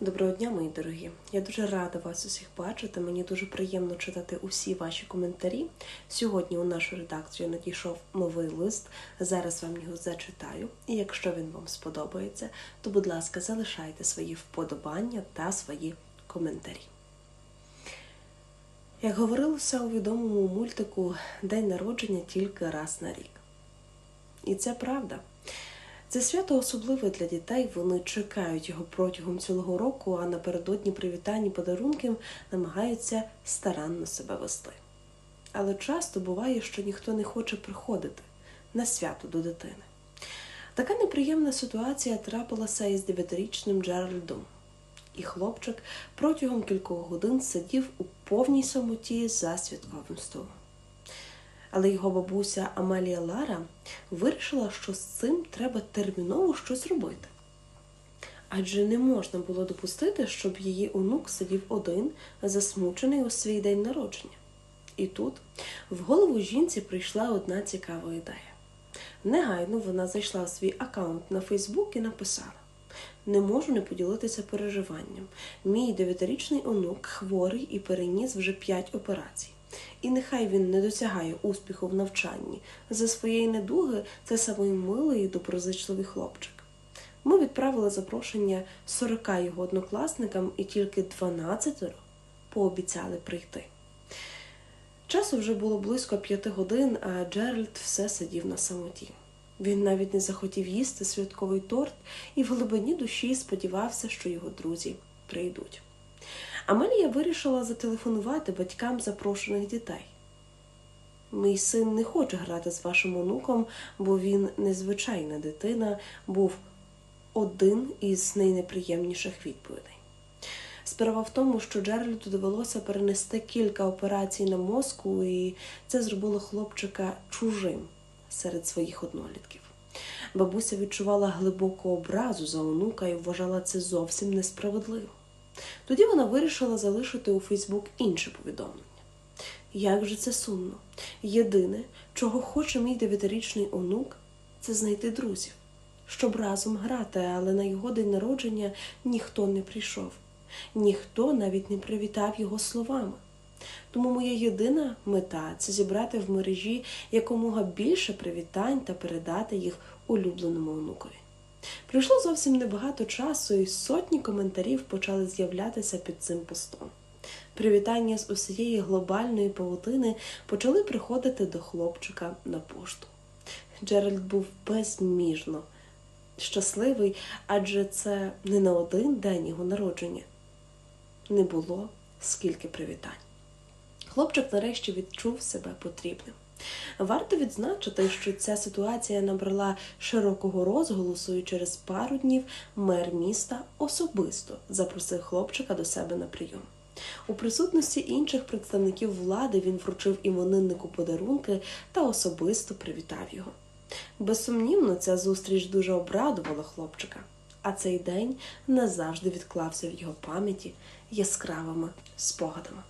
Доброго дня, мої дорогі! Я дуже рада вас усіх бачити. Мені дуже приємно читати усі ваші коментарі. Сьогодні у нашу редакцію надійшов новий лист. Зараз вам його зачитаю. І якщо він вам сподобається, то, будь ласка, залишайте свої вподобання та свої коментарі. Як говорилося у відомому мультику День народження тільки раз на рік. І це правда. Це свято особливе для дітей. Вони чекають його протягом цілого року, а напередодні привітань і подарунків намагаються старанно себе вести. Але часто буває, що ніхто не хоче приходити на свято до дитини. Така неприємна ситуація трапилася із дев'ятирічним Джеральдом. І хлопчик протягом кількох годин сидів у повній самоті за святковим столом. Але його бабуся Амалія Лара вирішила, що з цим треба терміново щось робити. Адже не можна було допустити, щоб її онук сидів один, засмучений у свій день народження. І тут в голову жінці прийшла одна цікава ідея. Негайно вона зайшла в свій аккаунт на Фейсбук і написала: Не можу не поділитися переживанням. Мій дев'ятирічний онук хворий і переніс вже п'ять операцій. І нехай він не досягає успіху в навчанні. За своєї недуги це самий милий і доброзичливий хлопчик. Ми відправили запрошення 40 його однокласникам, і тільки 12 пообіцяли прийти. Часу вже було близько п'яти годин, а Джеральд все сидів на самоті. Він навіть не захотів їсти святковий торт і в глибині душі сподівався, що його друзі прийдуть. Амелія вирішила зателефонувати батькам запрошених дітей. Мій син не хоче грати з вашим онуком, бо він незвичайна дитина, був один із найнеприємніших відповідей. Справа в тому, що Джеральду довелося перенести кілька операцій на мозку, і це зробило хлопчика чужим серед своїх однолітків. Бабуся відчувала глибоку образу за онука і вважала це зовсім несправедливо. Тоді вона вирішила залишити у Фейсбук інше повідомлення. Як же це сумно. Єдине, чого хоче мій дев'ятирічний онук, це знайти друзів, щоб разом грати, але на його день народження ніхто не прийшов, ніхто навіть не привітав його словами. Тому моя єдина мета це зібрати в мережі якомога більше привітань та передати їх улюбленому онукові. Пройшло зовсім небагато часу, і сотні коментарів почали з'являтися під цим постом. Привітання з усієї глобальної павутини почали приходити до хлопчика на пошту. Джеральд був безміжно щасливий, адже це не на один день його народження. Не було скільки привітань. Хлопчик нарешті відчув себе потрібним. Варто відзначити, що ця ситуація набрала широкого розголосу, і через пару днів мер міста особисто запросив хлопчика до себе на прийом. У присутності інших представників влади він вручив імениннику подарунки та особисто привітав його. Безсумнівно, ця зустріч дуже обрадувала хлопчика, а цей день назавжди відклався в його пам'яті яскравими спогадами.